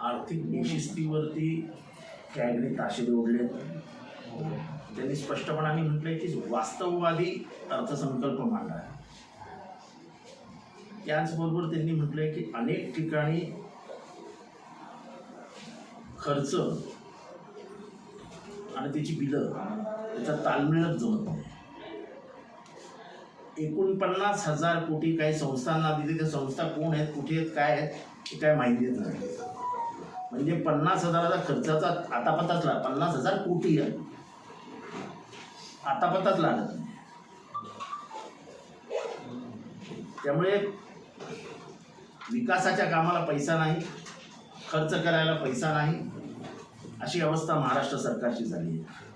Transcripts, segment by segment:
आर्थिक बेशिस्तीवरती कॅगने ताशेरे ओढले त्यांनी स्पष्टपणाने म्हटलंय की वास्तववादी अर्थसंकल्प मांडा. त्याचबरोबर त्यांनी म्हटलंय की अनेक ठिकाणी खर्च आणि त्याची बिलं त्याचा ताळमेळच जमत नाही. एकोणपन्नास हजार कोटी काही संस्थांना दिले. त्या संस्था कोण आहेत कुठे आहेत काय आहेत हे काय येत नाही. म्हणजे पन्नास हजाराचा खर्चाचा आता पताच लाग पन्नास हजार कोटी आहे. आतापताच लागत नाही. त्यामुळे विकासाच्या कामाला पैसा नाही खर्च करायला पैसा नाही. अशी अवस्था महाराष्ट्र सरकारची झाली आहे.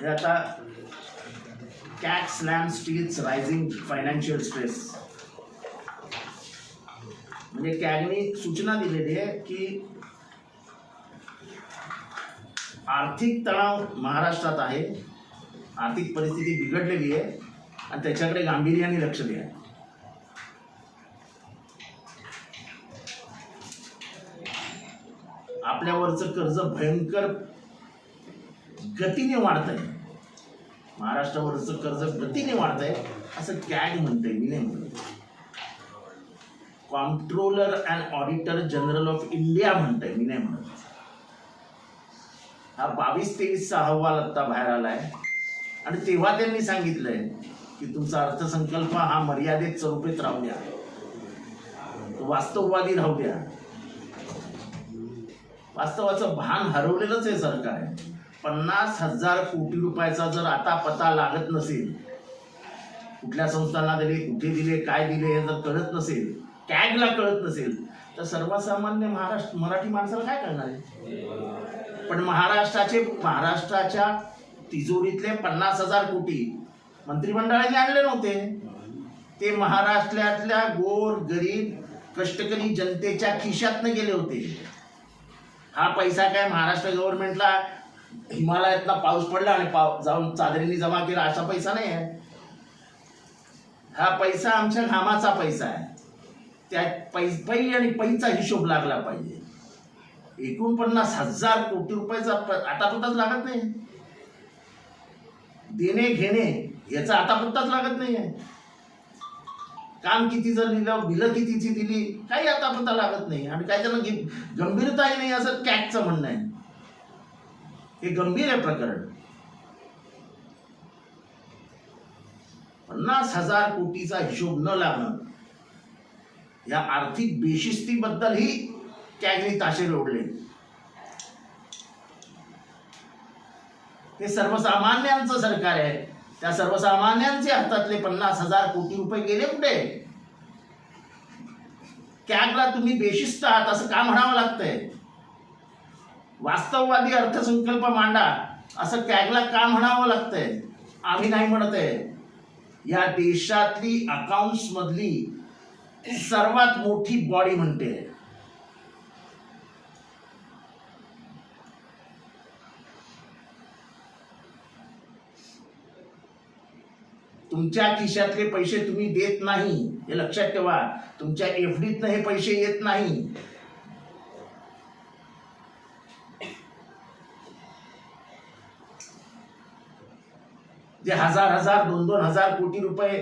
हे आता cat slams teeth rising financial stress म्हणजे कॅगनी सूचना दिलेली आहे की आर्थिक तणाव महाराष्ट्रात आहे. आर्थिक परिस्थिती बिघडलेली आहे आणि त्याच्याकडे गांभीर्याने लक्ष द्या. आपल्यावरचं कर्ज भयंकर गतीने वाढत आहे महाराष्ट्रावरचं कर्ज गतीने वाढत आहे असं कॅग म्हणते मी नाही म्हणत. Controller and auditor general of India म्हणतंय मी नाही म्हणत. हा बावीस तेवीसचा अहवाल आत्ता बाहेर आलाय. आणि तेव्हा त्यांनी सांगितलंय की तुमचा अर्थसंकल्प हा मर्यादित स्वरूपीत राहू द्या. वास्तववादी राहू द्या. वास्तवाचं भान हरवलेलंच आहे सरकार. आहे पन्नास हजार कोटी रुपयाचा जर आता पत्ता लागत नसेल कुठल्या संस्थांना दिले कुठे दिले काय दिले हे जर कळत नसेल कॅगला कळत नसेल तर सर्वसामान्य महाराष्ट्र मराठी माणसाला काय करणार आहे? पण महाराष्ट्राचे महाराष्ट्राच्या तिजोरीतले पन्नास हजार कोटी मंत्रिमंडळाने आणले नव्हते. ते महाराष्ट्रातल्या गोर गरीब कष्टकरी जनतेच्या खिशातनं गेले होते. हा पैसा काय महाराष्ट्र गव्हर्नमेंटला हिमालयातला पाऊस पडला आणि पाव जाऊन चादरीने जमा केला असा पैसा नाही आहे. हा पैसा आमच्या घामाचा पैसा आहे. त्या पै पै आणि पैचा हिशोब लागला पाहिजे. एकोणपन्नास हजार कोटी रुपयाचा आतापत्ताच लागत नाही. देणे घेणे याचा आतापत्ताच लागत नाही आहे. काम किती जर लिहिलं बिलं कितीची दिली काही आतापत्ता लागत नाही. आणि काय त्यांना गंभीरताही नाही असं कॅकचं म्हणणं आहे. हे गंभीर आहे प्रकरण. पन्नास हजार कोटीचा हिशोब न लागणं या आर्थिक बेशिस्तीबद्दलही कॅगनी ताशे लोडले हे सर्वसामान्यांचं सरकार आहे. त्या सर्वसामान्यांचे हातातले पन्नास हजार कोटी रुपये गेले कुठे? कॅगला तुम्ही बेशिस्त आहात असं का म्हणावं लागतंय? वास्तववादी अर्थसंकल्प मांडा. असं कॅगला का म्हणावं लागतंय? आम्ही नाही म्हणत आहे. या देशातली अकाउंट्स मधली सर्वात मोठी बॉडी म्हणते. तुमच्या खिशातले पैसे तुम्ही देत नाही हे लक्षात ठेवा. तुमच्या एफडीतनं हे पैसे येत नाही. जे हजार हजार दोन दोन हजार कोटी रुपये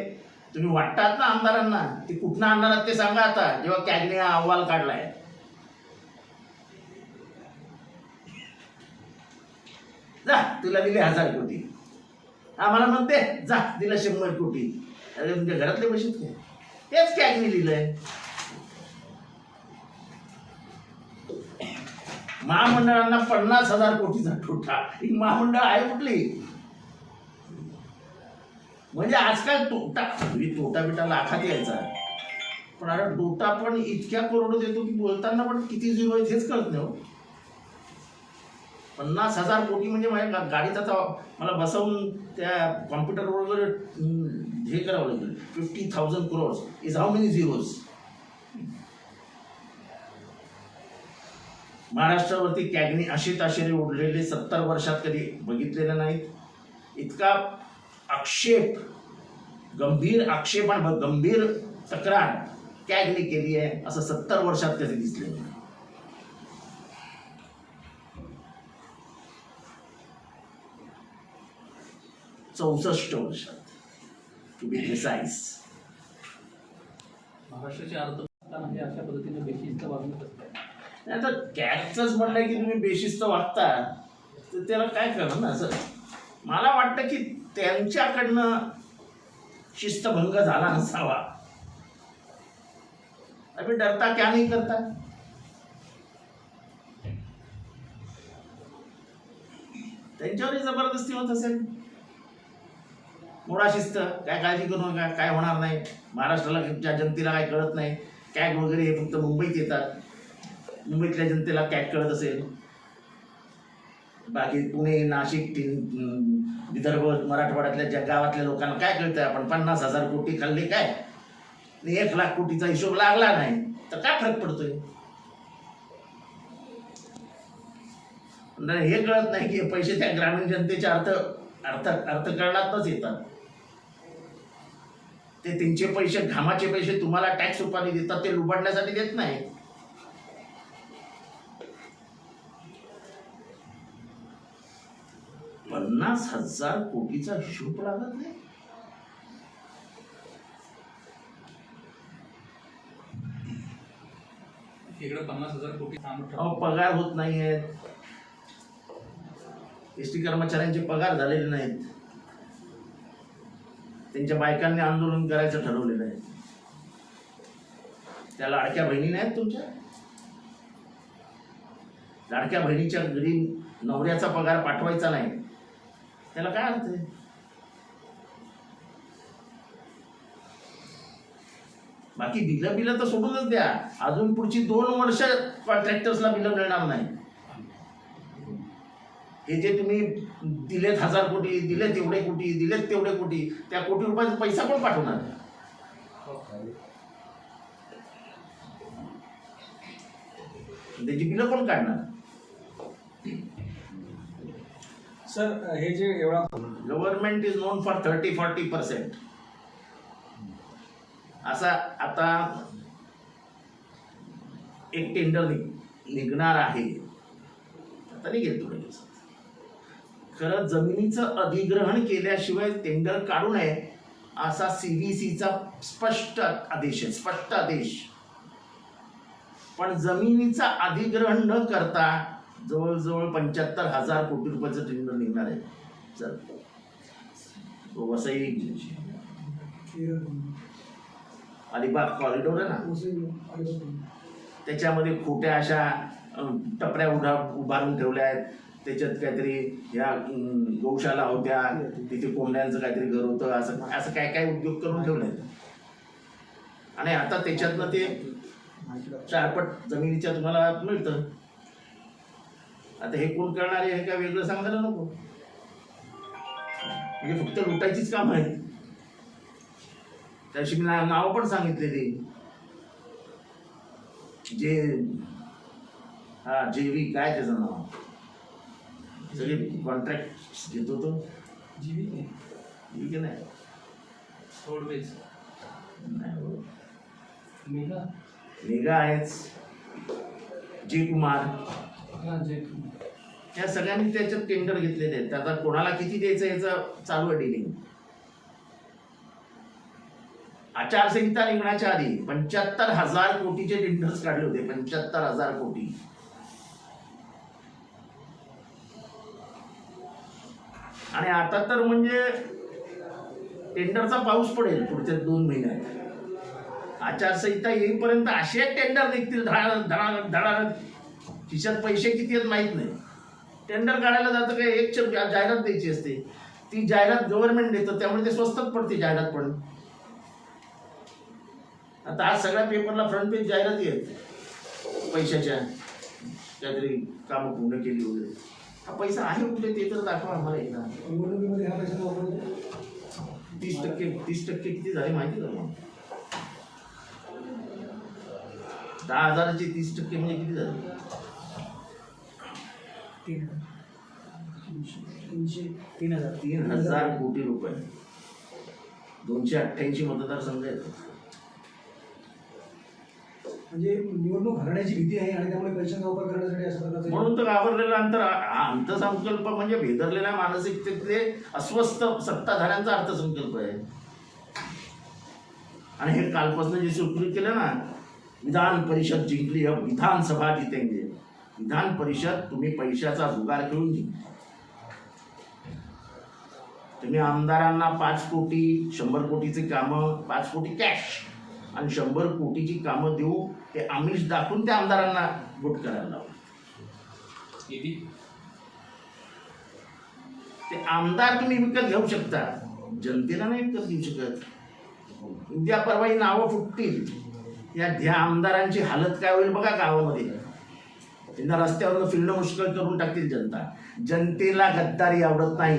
तुम्ही वाटतात ना आमदारांना? ते कुठनं आणणार ते सांगा आता जेव्हा कॅगने हा अहवाल काढलाय. जा तुला दिले हजार कोटी. आम्हाला म्हणते जा दिलं शंभर कोटी. अरे तुमच्या घरातले पैसे काय तेच कॅगने लिहिलंय. महामंडळांना पन्नास हजार कोटीचा ठोठा. ही महामंडळ आहे कुठली? म्हणजे आजकाल तोटा तोटा बिटा लाखात यायचा. पण आता तोटा पण इतक्या करोड देतो की बोलताना पण किती झिरो आहे हेच कळत नाही हो. पन्नास हजार कोटी म्हणजे माझ्या गाडीचा मला बसवून त्या कॉम्प्युटरवर वगैरे हे करावं लागेल. Fifty thousand crores is how many zeros महाराष्ट्रावरती कॅगनी असे ताशेरे उडलेले सत्तर वर्षात कधी बघितलेले नाहीत. इतका आक्षेप गंभीर आक्षेप आणि गंभीर तक्रार कॅगली केली आहे असं सत्तर वर्षात कधी दिसले चौसष्ट वर्षात. टू बी प्रिसाईज महाराष्ट्राची अर्थव्यवस्था म्हणजे अशा पद्धतीने बेशिस्त वागणूक असते. नाही तर कॅगच म्हणलं की तुम्ही बेशिस्त वागता तर त्याला काय करणार ना असं? मला वाटतं की त्यांच्याकडनं शिस्तभंग झाला नसावा अभी डरता क्या नाही करता? त्यांच्यावरही जबरदस्ती होत असेल. मोडा शिस्त काय काळजी करू नका काय होणार नाही. महाराष्ट्राला ज्या जनतेला काय कळत नाही कॅग वगैरे हे फक्त मुंबईत येतात. मुंबईतल्या जनतेला कॅग कळत असेल. बाकी पुणे नाशिक विदर्भ मराठवाड्यातल्या ज्या गावातल्या लोकांना काय कळतंय आपण? पन्नास हजार कोटी खाल्ले काय? एक लाख कोटीचा हिशोब लागला नाही तर काय फरक पडतोय? नाही, हे कळत नाही की पैसे त्या ग्रामीण जनतेच्या अर्थ अर्थ अर्थकारणातच येतात. ते त्यांचे पैसे घामाचे पैसे तुम्हाला टॅक्स रुपाने देतात ते लुबाडण्यासाठी देत नाही पन्नास हजार कोटीचा हिशोब लागत नाही. इकडे पन्नास हजार कोटी अहो पगार होत नाही आहेत एस टी कर्मचाऱ्यांचे पगार झालेले नाहीत. त्यांच्या बायकांनी आंदोलन करायचं ठरवलेलं आहे. त्या लाडक्या बहिणी नाहीत तुमच्या? लाडक्या बहिणीच्या घरी नवऱ्याचा पगार पाठवायचा नाही. त्याला काय अर्थ आहे? बाकी बिलं बिलं तर सोडूनच द्या. अजून पुढची दोन वर्ष ट्रॅक्टर्सला बिलं मिळणार नाही. हे जे तुम्ही दिलेत हजार कोटी दिलेत तेवढे कोटी दिलेत तेवढे कोटी त्या कोटी रुपयाचा पैसा कोण पाठवणार? त्याची बिलं कोण काढणार? सर हे जे एवढा government is known for thirty forty percent असा आता एक टेंडर निघणार आहे. आता निघेल थोड्या दिवसात. खरं जमिनीचं अधिग्रहण केल्याशिवाय टेंडर काढू नये असा सीव्हीसीचा स्पष्ट आदेश आहे स्पष्ट आदेश. पण जमिनीचा अधिग्रहण न करता जवळजवळ पंच्याहत्तर हजार कोटी रुपयाचं टेंडर निघणार आहे. चल. वसई अलिबाग कॉरिडोर आहे ना? त्याच्यामध्ये खोट्या अशा टपऱ्या उभा उभारून ठेवल्या आहेत. त्याच्यात काहीतरी ह्या गौशाला होत्या. तिथे कोंबड्यांचं काहीतरी घर होतं. असं असं काय काय उद्योग करून ठेवले आणि आता त्याच्यातनं ते चारपट जमिनीच्या तुम्हाला मिळतं. आता हे कोण करणार आहे हे काय वेगळं सांगायला नको. म्हणजे फक्त लुटायचीच काम आहे त्याशी मी नावं पण सांगितलेली जे हा जेवी काय त्याचं नाव? सगळे कॉन्ट्रॅक्ट घेतो तो. आहे नाही. रोडवेज नाही. हो. निगा आहेच. जी कुमार. या सगळ्यांनी त्याच्यात टेंडर घेतलेले आहेत. आता कोणाला किती द्यायचं याचं चालू आहे डिलिंग आचारसंहिता निघण्याच्या आधी पंच्याहत्तर हजार कोटीचे टेंडर्स काढले होते. पंच्याहत्तर हजार कोटी. आणि आता तर म्हणजे टेंडरचा पाऊस पडेल पुढच्या दोन महिन्यात. आचारसंहिता येईपर्यंत असे टेंडर निघतील धडा धडा धडा खिशात पैसे किती आहेत माहीत नाही. टेंडर काढायला जातं काय? एक जाहिरात द्यायची असते. ती जाहिरात गव्हर्नमेंट देतं त्यामुळे ते स्वस्तात पडते जाहिरात पण. आता आज सगळ्या पेपरला फ्रंट पेज जाहिराती आहेत. पैशाच्या. काहीतरी कामं पूर्ण केली वगैरे. हा पैसा आहे कुठे? ते तर दाखवा आम्हाला एकदा. हा तीस टक्के तीस टक्के किती झाले माहिती का मग दहा हजाराचे तीस टक्के म्हणजे किती झाले? तीन तीनशे तीन हजार. तीन हजार कोटी रुपये. दोनशे अठ्ठ्याऐंशी मतदारसंघ आहेत. म्हणजे निवडणूक हरण्याची भीती आहे आणि त्यामुळे पैशांचा वापर करण्यासाठी अशा प्रकारचं म्हणून तर घाबरलेला अंतर अर्थसंकल्प म्हणजे भेदरलेल्या मानसिकतेतले अस्वस्थ सत्ताधाऱ्यांचा अर्थसंकल्प आहे. आणि हे कालपासून जे सुरू केलं ना विधान परिषद जिंकली विधानसभा जितेंगे. विधान परिषद तुम्ही पैशाचा जुगार खेळून जिंकली तुम्ही आमदारांना पाच कोटी शंभर कोटीची कामं पाच कोटी कॅश आणि शंभर कोटीची कामं देऊ हे आमिष दाखवून त्या आमदारांना वोट करायला लावलं निधी ते आमदार तुम्ही विकत घेऊ शकता. जनतेला नाही विकत घेऊ शकत. उद्या परवा ही नावं फुटतील. या ध्या आमदारांची हालत काय होईल बघा गावामध्ये. त्यांना रस्त्यावरून फिरणं मुश्किल करून टाकतील जनता. जनतेला गद्दारी आवडत नाही.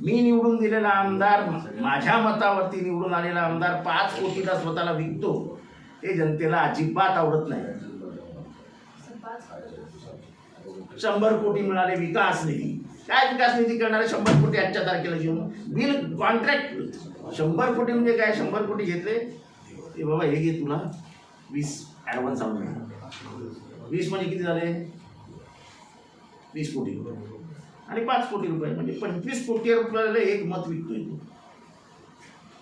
मी निवडून दिलेला आमदार माझ्या मतावरती निवडून आलेला आमदार पाच कोटीला स्वतःला विकतो. ते जनतेला अजिबात आवडत नाही. शंभर कोटी मिळाले विकास निधी. काय विकास निधी करणारे शंभर कोटी आजच्या तारखेला घेऊन बिल कॉन्ट्रॅक्ट शंभर कोटी म्हणजे काय? शंभर कोटी घेतले. ते बाबा हे घे तुला. वीस ॲडव्हान्स आणून वीस म्हणजे किती झाले? वीस कोटी रुपये. आणि पाच कोटी रुपये म्हणजे पंचवीस कोटी रुपयाला एक मत विकतोय तू.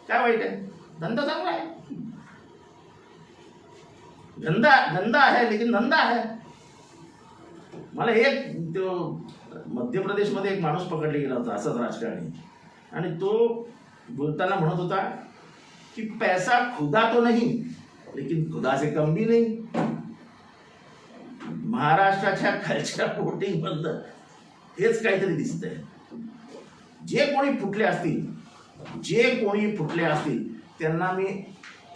काय वाईट आहे? धंदा चांगला आहे. धंदा धंदा आहे लेकिन धंदा आहे. मला एक तो मध्य प्रदेशमध्ये एक माणूस पकडला गेला होता असाच राजकारणी. आणि तो बोलताना म्हणत होता की पैसा खुदा तो नाही लेकिन खुदा से कम भी नाही. महाराष्ट्राच्या खालच्या वोटिंग बंद. हेच काहीतरी दिसतंय. जे कोणी फुटले असतील जे कोणी फुटले असतील त्यांना मी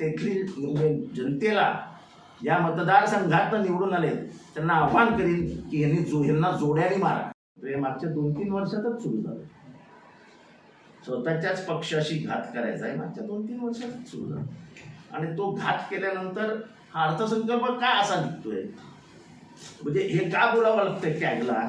तेथील म्हणजे जनतेला या मतदारसंघात निवडून आले त्यांना आव्हान करीन की यांनी जो यांना जोड्याने मारा. हे मागच्या दोन तीन वर्षातच सुरू झालं. स्वतःच्याच पक्षाशी घात करायचा आहे मागच्या दोन तीन वर्षातच सुरू झालं. आणि तो घात केल्यानंतर हा अर्थसंकल्प का असा निघतोय? म्हणजे हे का बोलावं लागतंय कॅगला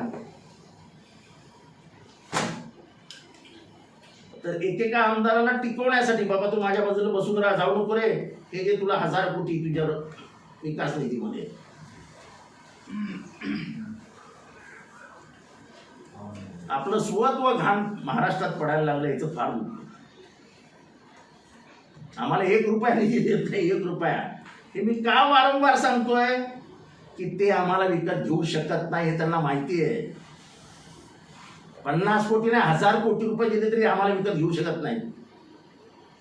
तर एकेका आमदाराला टिकवण्यासाठी बाबा तू माझ्या बाजूला बसून राहा जाऊ नको रे. हे जे तुला हजार कोटी तुझ्या विकास निधीमध्ये आपलं स्वत्व घाण महाराष्ट्रात पडायला लागलं याचं फार दुःख. आम्हाला एक रुपया निधी देत नाही एक रुपया. हे मी का वारंवार सांगतोय? की ते आम्हाला विकत घेऊ शकत नाही हे त्यांना माहिती आहे. पन्नास कोटी नाही हजार कोटी रुपये दिले तरी आम्हाला विकत घेऊ शकत नाही.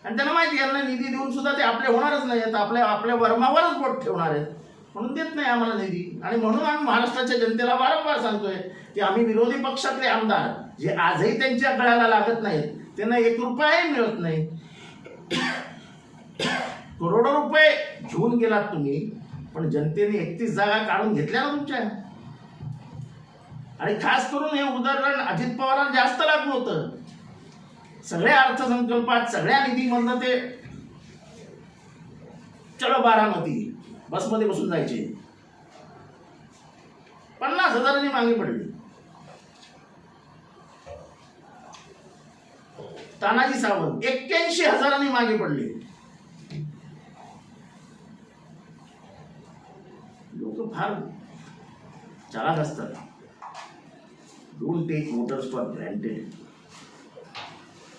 आणि त्यांना माहिती यांना निधी देऊन सुद्धा ते आपले होणारच नाही आहेत आपल्या आपल्या वर्मावरच बोट ठेवणार आहेत. म्हणून देत नाही आम्हाला निधी. आणि म्हणून आम्ही महाराष्ट्राच्या जनतेला वारंवार सांगतोय की आम्ही विरोधी पक्षातले आमदार जे आजही त्यांच्या गळ्याला लागत नाहीत त्यांना एक रुपयाही मिळत नाही. करोडो रुपये घेऊन गेलात तुम्ही पण जनतेने एकतीस जागा काढून घेतल्या ना तुमच्या. आणि खास करून हे उदाहरण अजित पवारांना जास्त लागू होतं. सगळ्या अर्थसंकल्पात सगळ्या निधीमधनं ते चलो बारामती बसमध्ये बसून जायचे. पन्नास हजारांनी मागे पडली. तानाजी सावंत एक्क्याऐंशी हजारांनी मागे पडले. तो फार चालाक असतात. Don't take voters for granted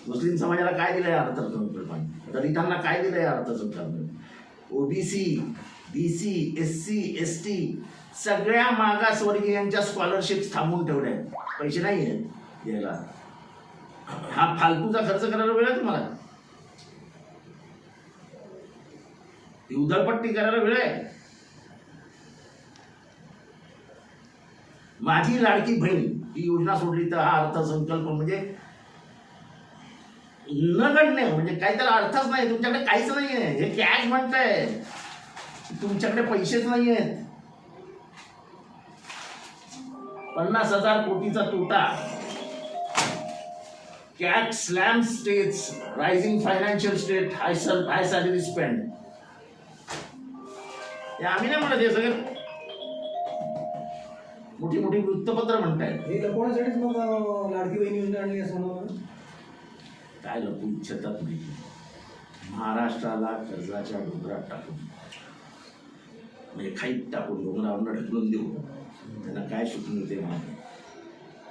मुस्लिम समाजाला काय दिलंय अर्थसंकल्पाने दलितांना काय दिलंय अर्थसंकल्पाने OBC B C S C S T सगळ्या मागासवर्गीयांच्या स्कॉलरशिप थांबवून ठेवल्या आहेत पैसे नाही आहेत द्यायला हा फालतूचा खर्च करायला वेळ आहे तुम्हाला? ती उधळपट्टी करायला वेळ आहे. माझी लाडकी बहीण ही योजना सोडली तर हा अर्थसंकल्प म्हणजे नगण्य म्हणजे काही त्याला अर्थच नाही तुमच्याकडे काहीच नाही आहे हे कॅश म्हणताय तुमच्याकडे पैसेच नाही आहेत पन्नास हजार कोटीचा तोटा. Cat slam states rising financial state high sir high salary spend हे आम्ही नाही म्हणत हे सगळे मोठी मोठी वृत्तपत्र म्हणतायत. हे लपवण्यासाठीच मग अं, लाडकी बहीण योजना आणली असं म्हणून काय लपू इच्छितात नाही. महाराष्ट्राला कर्जाच्या डोंगरात टाकून. म्हणजे खाईत टाकून डोंगरावरनं ढकलून देऊ त्यांना काय सुटून ते मला नाही.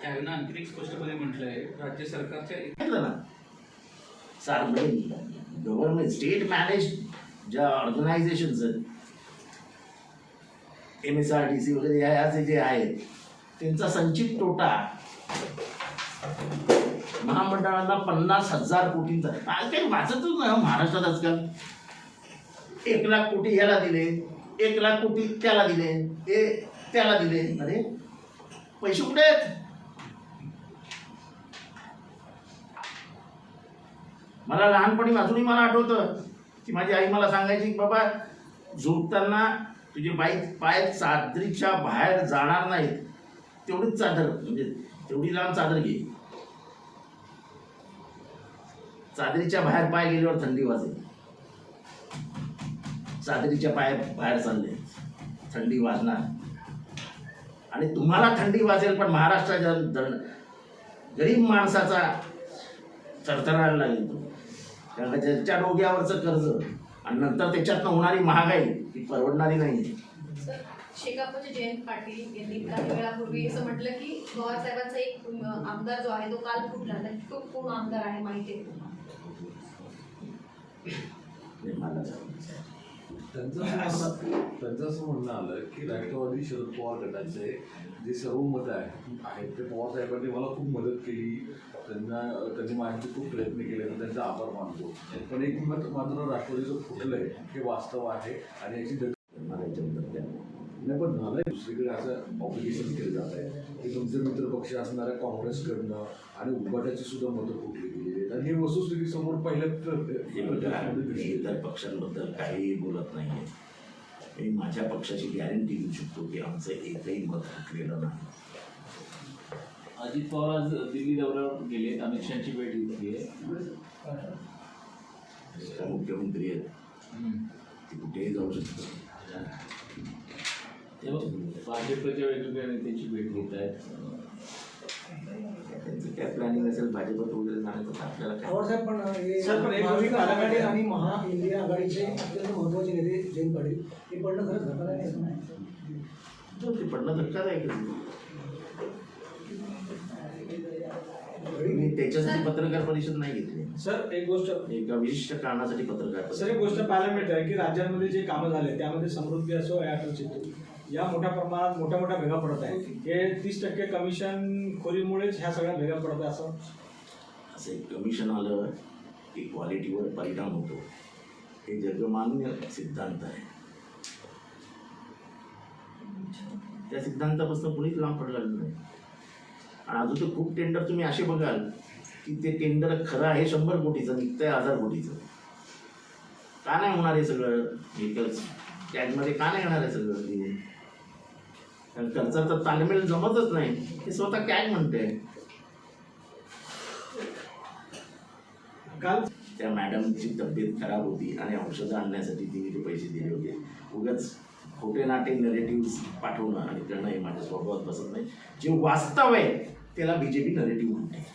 त्यावेळेला आणखी एक स्पष्टपणे म्हटलंय राज्य सरकारच्या ना? सार गव्हर्नमेंट स्टेट मॅनेज ज्या ऑर्गनायझेशन्स आहेत M S R T C वगैरे ह्या जे जे आहेत त्यांचा संचित तोटा महामंडळाला पन्नास हजार कोटींचा आज काही वाचतच नाही हो महाराष्ट्रात आजकाल. एक लाख कोटी याला दिले एक लाख कोटी त्याला दिले ते त्याला दिले. अरे पैसे कुठे आहेत? मला लहानपणी अजूनही मला आठवतं की माझी आई मला सांगायची की बाबा झोपताना तुझे बाईक पाय चादरीच्या बाहेर जाणार नाहीत. तेवढीच चादर म्हणजे तेवढी लांब चादर घे. चादरीच्या बाहेर पाय गेल्यावर थंडी वाजेल चादरीच्या पाय बाहेर चालले. थंडी वाजणार. आणि तुम्हाला थंडी वाजेल पण महाराष्ट्राच्या गरीब माणसाचा थरथरायला लागेल तो. कारण डोक्यावरचं कर्ज. आणि नंतर त्याच्यातनं होणारी महागाई ही परवडणारी नाही. शेकापचे जयंत पाटील यांनी काही वेळापूर्वी असं म्हटलं की पवार साहेबांचा एक आमदार जो आहे तो काल फुटला. तो कोण आमदार आहे माहिती आहे. त्यांचं असं म्हणणं- त्यांचं असं म्हणणं आलं की राष्ट्रवादी शरद पवार गटाचे जे सर्व मतं आहे आहेत ते पवार साहेबांनी मला खूप मदत केली. त्यांना त्यांनी माझ्यासाठी खूप प्रयत्न केले आणि त्यांचा आभार मानतो. पण एक मत मात्र राष्ट्रवादीचं फुटलंय हे वास्तव आहे आणि याची दखल नाही पण झालंय दुसरीकडे असं ऑब्लिगेशन केलं जात आहे की तुमचे मित्रपक्ष असणाऱ्या काँग्रेसकडनं आणि उद्घाटाची सुद्धा मतं फुटली गेली. आहेत आणि हे वस्तुस्थिती समोर हे बघा पहिल्या इतर पक्षांबद्दल काहीही बोलत नाहीये. मी माझ्या पक्षाची गॅरंटी देऊ शकतो की आमचं एकही मत फुटलेलं नाही. अजित पवार आज दिल्ली दौऱ्यावर गेले. अमित शहाची भेट घेतली आहे. त्या मुख्यमंत्री आहेत. ते कुठेही जाऊ तेव्हा भाजपच्या वेगवेगळ्या नेत्यांची भेट घेत आहेत. त्यांचं काय प्लॅनिंग असेल भाजपत वगैरे जाण्याचं तर आपल्याला काय? पण हे सर, पण एक गोष्ट महाविकास पाहायला आघाडी. आणि महा इंडिया आघाडीचे अत्यंत महत्त्वाचे नेते जयंत पाटील. हे पडणं खरंच धक्कादायक आहे. असं जो ते पडणं धक्कादायक आहे. मी त्याच्यासाठी पत्रकार परिषद नाही घेतली. सर एक गोष्ट. एका विशिष्ट कारणासाठी पत्रकार सर एक परिषद. गोष्ट पाहायला मिळते आहे की राज्यांमध्ये जे कामं झाले त्यामध्ये समृद्धी असो या या मोठ्या प्रमाणात मोठ्या मोठ्या भेगा पडत आहेत. हे तीस टक्के कमिशन खोरीमुळेच ह्या सगळ्या भेगा पडत आहे असं. असं एक कमिशन आलं की क्वालिटीवर परिणाम होतो. हे जगमान्य सिद्धांत आहे. त्या सिद्धांतापासून कुणीच लांब पडलेलं नाही. आणि अजून तर खूप टेंडर तुम्ही असे बघाल की ते टेंडर खरं आहे शंभर कोटीचं निघतंय हजार कोटीचं. का नाही होणार हे सगळं? व्हेकल्स टॅगमध्ये का नाही येणार आहे सगळं? कारण खर्चाचा ताळमेळ जमतच नाही. हे स्वतः कॅग म्हणते? काल त्या मॅडमची तब्येत खराब होती आणि औषधं आणण्यासाठी तिने ते पैसे दिले होते. उगाच खोटे नाटे नरेटिव्ह पाठवणं आणि करणं हे माझ्या स्वभावात बसत नाही. जे वास्तव आहे त्याला बी जे पी नरेटिव्ह म्हणते.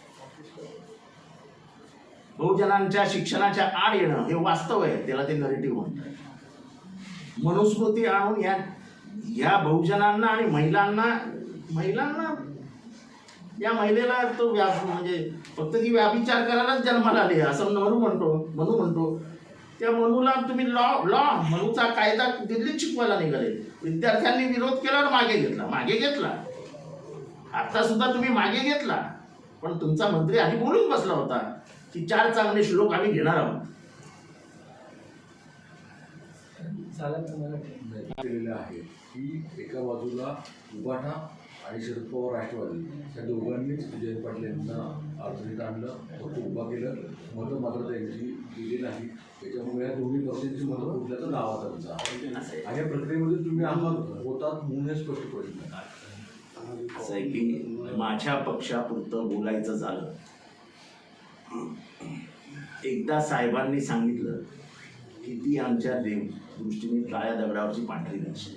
बहुजनांच्या शिक्षणाच्या आड येणं हे वास्तव आहे त्याला ते नरेटिव्ह म्हणतात. मनुस्मृती आणून या या बहुजनांना आणि महिलांना महिलांना या महिलेला तो व्या म्हणजे फक्त ती व्याभिचार करायलाच जन्माला आली. असं मनू म्हणतो मनू म्हणतो. त्या मनूला तुम्ही लॉ लॉ मनूचा कायदा दिल्लीत शिकवायला निघाले. विद्यार्थ्यांनी विरोध केल्यावर मागे घेतला. मागे घेतला. आता सुद्धा तुम्ही मागे घेतला. पण तुमचा मंत्री आधी बोलून बसला होता की चार चांगले श्लोक आम्ही घेणार आहोत. केलेलं आहे. की एका बाजूला उपाठा आणि शरद पवार राष्ट्रवादी. या दोघांनीच जयंत पाटील यांना अडचणीत आणलं फक्त उभा केलं. मतं मात्र त्यांची दिली नाही. त्याच्यामुळे या दोन्ही पक्षांची मतं कुठल्याचा दावा त्यांचा आणि या प्रक्रियेमध्ये तुम्ही आम्हाला होतात म्हणून हे स्पष्ट प्रश्न असं आहे की माझ्या पक्षापुरतं बोलायचं झालं. एकदा साहेबांनी सांगितलं की ती आमच्या देव दृष्टीने काळ्या दगडावरची पांढरी नक्षी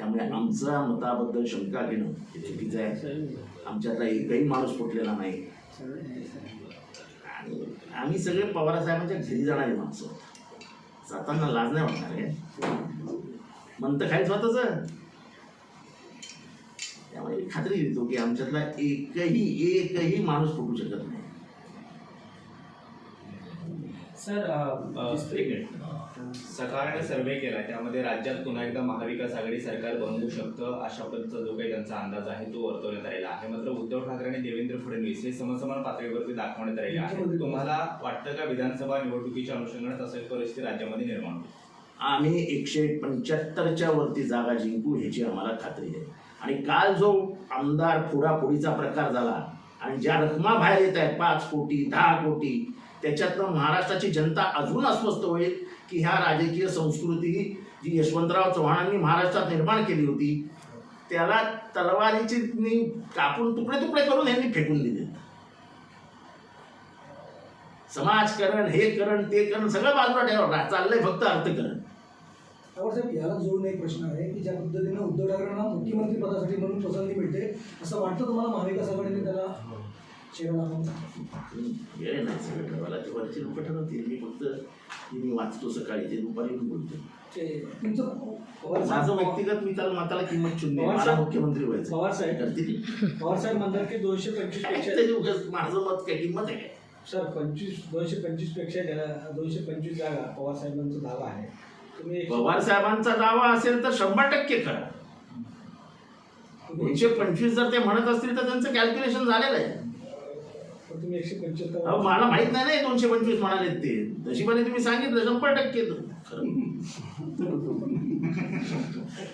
त्यामुळे आमचा मताबद्दल शंका घेणं हे चुकीचं आहे. आमच्यातला एकही माणूस फुटलेला नाही. आणि आम्ही सगळे पवारसाहेबांच्या घरी जाणारे माणसं जाताना लाज नाही वाटणार आहे म्हणतं काय स्वतःच त्यामुळे खात्री देतो की आमच्यातला एकही एकही माणूस फुटू शकत नाही. सर एक मिनिट. सकाळने सर्वे केला त्यामध्ये राज्यात पुन्हा एकदा महाविकास आघाडी सरकार बनवू शकतं अशा पद्धतीचा जो काही त्यांचा अंदाज आहे तो वर्तवण्यात आलेला आहे. मात्र उद्धव ठाकरे आणि देवेंद्र फडणवीस हे समसमान पातळीवरती दाखवण्यात आलेले आहे तुम्हाला वाटतं का विधानसभा निवडणुकीच्या अनुषंगाने तसं परिस्थिती राज्यामध्ये निर्माण होईल? आम्ही एकशे पंच्याहत्तरच्या वरती जागा जिंकू ह्याची आम्हाला खात्री आहे. आणि काल जो आमदार फोडाफोडीचा प्रकार झाला आणि ज्या रकमा बाहेर येत आहेत पाच कोटी दहा कोटी त्याच्यातनं महाराष्ट्राची जनता अजून अस्वस्थ होईल की ह्या राजकीय संस्कृती जी यशवंतराव चव्हाणांनी महाराष्ट्रात निर्माण केली होती त्याला तलवारीची कापून तुकडे तुकडे करून यांनी फेकून दिले. समाजकरण हे करण ते करण सगळं बाजूला ठेवा. चाललंय फक्त अर्थकरण. साहेब याला जोडून एक प्रश्न आहे की ज्या पद्धतीनं उद्धव ठाकरेंना मुख्यमंत्री पदासाठी म्हणून पसंती मिळते असं वाटतं तुम्हाला महाविकास आघाडीने त्याला वेळ नाही सगळं ठरवायला ते वरची लोक ठरवतील मी फक्त मी वाचतो सकाळी ते दुपारी मी बोलतो माझं व्यक्तिगत मी त्याला मताला किंमत शून्य मला साहेब- मुख्यमंत्री व्हायचं. पवार साहेब करतील पवार साहेब म्हणतात की दोनशे पंचवीसपेक्षा माझं मत काय? किंमत आहे काय? सर पंचवीस दोनशे पंचवीसपेक्षा दोनशे पंचवीस जागा पवार साहेबांचा दावा आहे. तुम्ही पवार साहेबांचा दावा असेल तर शंभर टक्के खरा दोनशे पंचवीस जर ते म्हणत असतील तर त्यांचं कॅल्क्युलेशन झालेलं आहे. तुम्ही एकशे पंच्याहत्तर अहो मला माहीत नाही ना दोनशे पंचवीस म्हणाले ते. नशिबाने तुम्ही सांगितलं शंभर टक्के खरं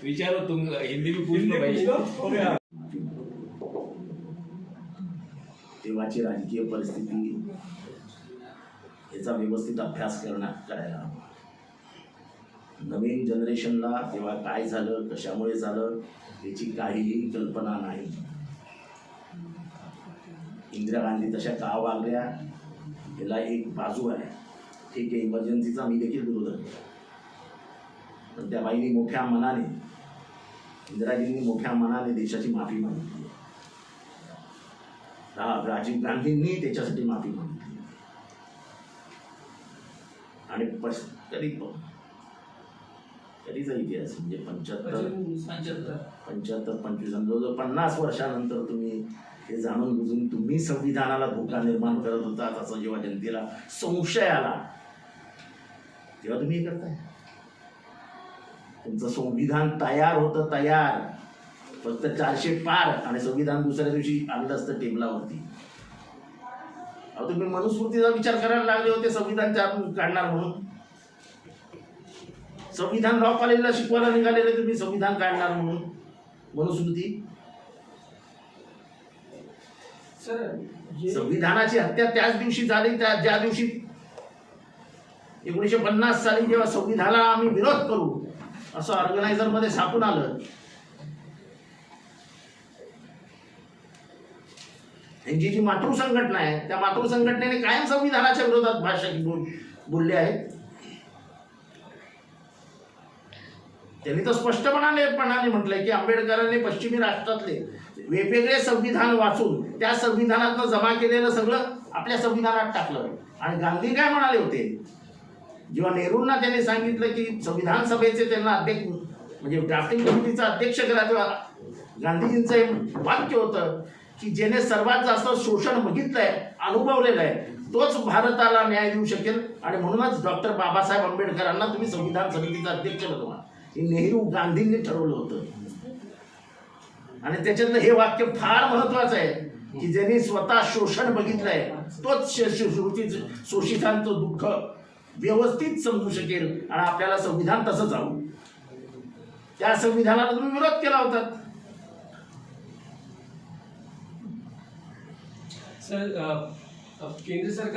विचारो तुम हिंदी भी पूछ पाहिजे. तेव्हाची राजकीय परिस्थिती याचा व्यवस्थित अभ्यास करणं करायला हवा. नवीन जनरेशनला तेव्हा काय झालं कशामुळे झालं याची काहीही कल्पना नाही. इंदिरा गांधी तशा का वागल्या याला एक बाजू आहे. ठीक आहे इमर्जन्सीचा मी देखील विरोधक आहे. पण त्या बाईंनी मोठ्या मनाने इंदिराजींनी मोठ्या मनाने देशाची माफी मागितली राजीव गांधींनी त्याच्यासाठी माफी मागितली आणि पस कधी कधीचा इतिहास म्हणजे पंच्याहत्तर. पंच्याहत्तर पंचवीस जवळजवळ पन्नास वर्षानंतर तुम्ही हे जाणून बुजून तुम्ही संविधानाला धोका निर्माण करत होता असं जेव्हा जनतेला संशय आला तेव्हा तुम्ही हे करताय. तुमचं संविधान तयार होतं तयार. फक्त चारशे पार आणि संविधान दुसऱ्या दिवशी आणलं असतं टेबलावरती. अहो तुम्ही मनुस्मृतीचा विचार करायला लागले होते संविधान त्यातून काढणार म्हणून. संविधान लॉ कॉलेजला शिकवायला निघालेले तुम्ही संविधान काढणार म्हणून. मनुस्मृती संविधानाची हत्या त्याच दिवशी झाली त्या ज्या दिवशी एकोणीसशे पन्नास साली जेव्हा संविधानाला आम्ही विरोध करू असं ऑर्गनायझरमध्ये सापून आलं. यांची जी मातृ संघटना आहे त्या मातृ संघटनेने कायम संविधानाच्या विरोधात भाषा बोल बोलले आहेत त्यांनी तर स्पष्टपणाने पणाने म्हटलंय की आंबेडकरांनी पश्चिमी राष्ट्रातले वेगवेगळे संविधान वाचून त्या संविधानातनं जमा केलेलं सगळं आपल्या संविधानात टाकलं. आणि गांधी काय म्हणाले होते? जेव्हा नेहरूंना त्यांनी सांगितलं की संविधान सभेचे त्यांना अध्यक्ष म्हणजे ड्राफ्टिंग कमिटीचा अध्यक्ष करा तेव्हा गांधीजींचं एक वाक्य होतं की ज्याने सर्वात जास्त शोषण बघितलंय अनुभवलेलं आहे तोच भारताला न्याय देऊ शकेल. आणि म्हणूनच डॉक्टर बाबासाहेब आंबेडकरांना तुम्ही संविधान समितीचा अध्यक्ष बनवा. हे नेहरू गांधींनी ठरवलं होतं. आणि त्याच्यातलं हे वाक्य फार महत्वाचं आहे की ज्यांनी स्वतः शोषण बघितलंय तोच शोषित शोषितांचं दुःख व्यवस्थित समजू शकेल आणि आपल्याला संविधान तसंच हवं. त्या संविधानाला तुम्ही विरोध केला होता. सर केंद्र सरकार